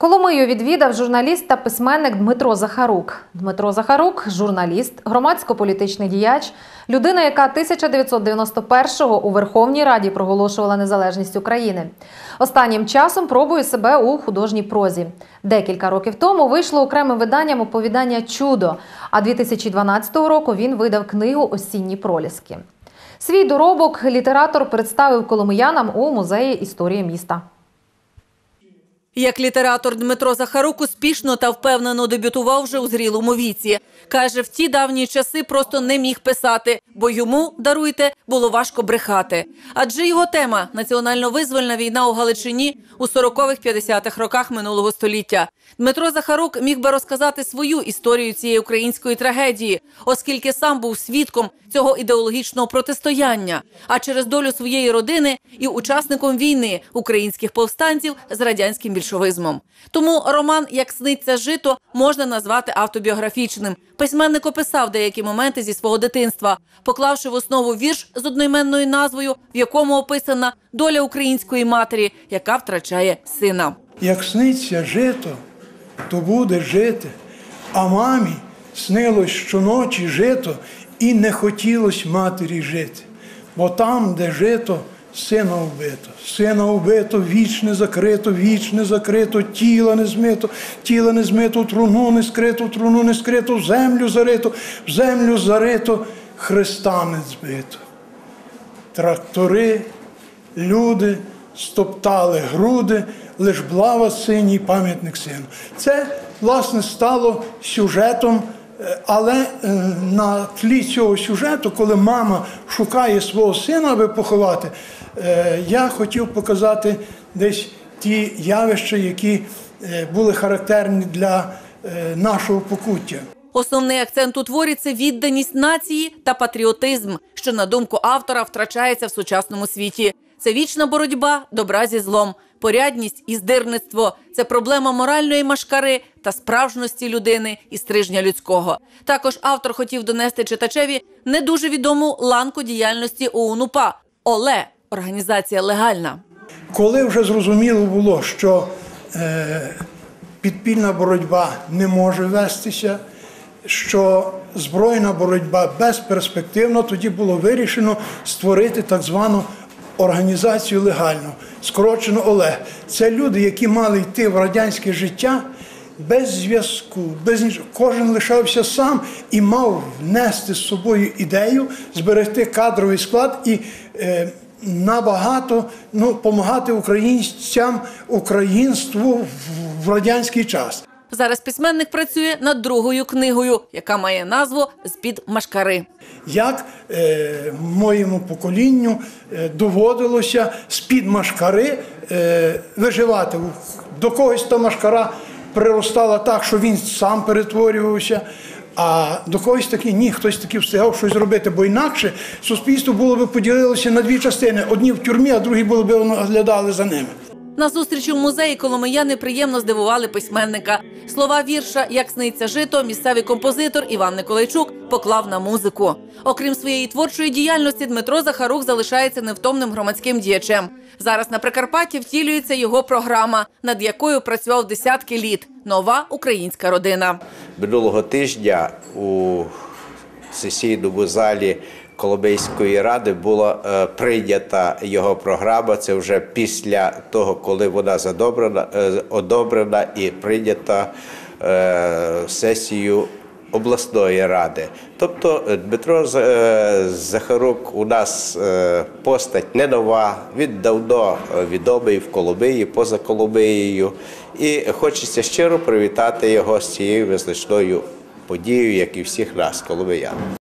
Коломию відвідав журналіст та письменник Дмитро Захарук. Дмитро Захарук журналіст, громадсько-політичний діяч, людина, яка 1991-го у Верховній Раді проголошувала незалежність України. Останнім часом пробує себе у художній прозі. Декілька років тому вийшло окремим виданням оповідання Чудо. А 2012 року він видав книгу Осінні проліски. Свій доробок літератор представив коломиянам у музеї історії міста. Як літератор Дмитро Захарук успішно та впевнено дебютував вже у зрілому віці. Каже, в ті давні часи просто не міг писати, бо йому, даруйте, було важко брехати. Адже його тема національно-визвольна війна у Галичині у 40-х-50-х роках минулого століття. Дмитро Захарук міг би розказати свою історію цієї української трагедії, оскільки сам був свідком цього ідеологічного протистояння, а через долю своєї родини і учасником війни українських повстанців з радянським більшовизмом. Тому роман Як сниться жито можна назвати автобіографічним. Письменник описав деякі моменти зі свого дитинства, поклавши в основу вірш з одноіменною назвою, в якому описана доля української матері, яка втрачає сина. Як сниться жито, то буде жити. А мамі снилось щоночі жито, і не хотілось матері жити. Бо там, де жито, сина вбито, сина вбито, вічне закрито, вічне закрито, тіла не змито, тіла не змито, труну не скрито, труну не скрито, в землю зарито, в землю зарито, Христа не збито. Трактори, люди стоптали груди, лиш блава синій пам'ятник сину. Це, власне, стало сюжетом, але е, на тлі цього сюжету, коли мама шукає свого сина, аби поховати, е, я хотів показати десь ті явища, які е, були характерні для нашого покуття. Основний акцент у творі це відданість нації та патріотизм, що на думку автора втрачається в сучасному світі. Це вічна боротьба добра зі злом, порядність і здирництво. Це проблема моральної машкари та справжності людини і стрижня людського. Також автор хотів донести читачеві не дуже відому ланку діяльності ОУН-УПА – ОЛЕ – організація легальна. Коли вже зрозуміло було, що е, підпільна боротьба не може вестися, що збройна боротьба безперспективна, тоді було вирішено створити так звану організацію легальну, скорочено ОЛЕГ. Це люди, які мали йти в радянське життя без зв'язку, без нічого. Кожен лишався сам і мав внести з собою ідею, зберегти кадровий склад і е, набагато ну, допомагати українцям, українству в радянський час. Зараз письменник працює над другою книгою, яка має назву З-під машкари. як е, моєму поколінню е, доводилося з-під машкари е, виживати. До когось та машкара приростала так, що він сам перетворювався. А до когось таки ні, хтось таки встигав щось зробити, бо інакше суспільство було б поділилося на дві частини: одні в тюрмі, а другі були б оглядали за ними. На зустрічі в музеї коломияни приємно здивували письменника. Слова вірша Як сниться жито, місцевий композитор Іван Николайчук поклав на музику. Окрім своєї творчої діяльності, Дмитро Захарук залишається невтомним громадським діячем. Зараз на Прикарпатті втілюється його програма, над якою працював десятки літ. Нова українська родина. Минулого тижня у сесійному залі Коломийської ради була е, прийнята його програма. Це вже після того, коли вона задобрена, е, одобрена і прийнята е, сесією обласної ради. Тобто Дмитро Захарук у нас постать не нова, він давно відомий в Коломиї, поза Коломиєю. І хочеться щиро привітати його з цією визначною подією, як і всіх нас, коломиян.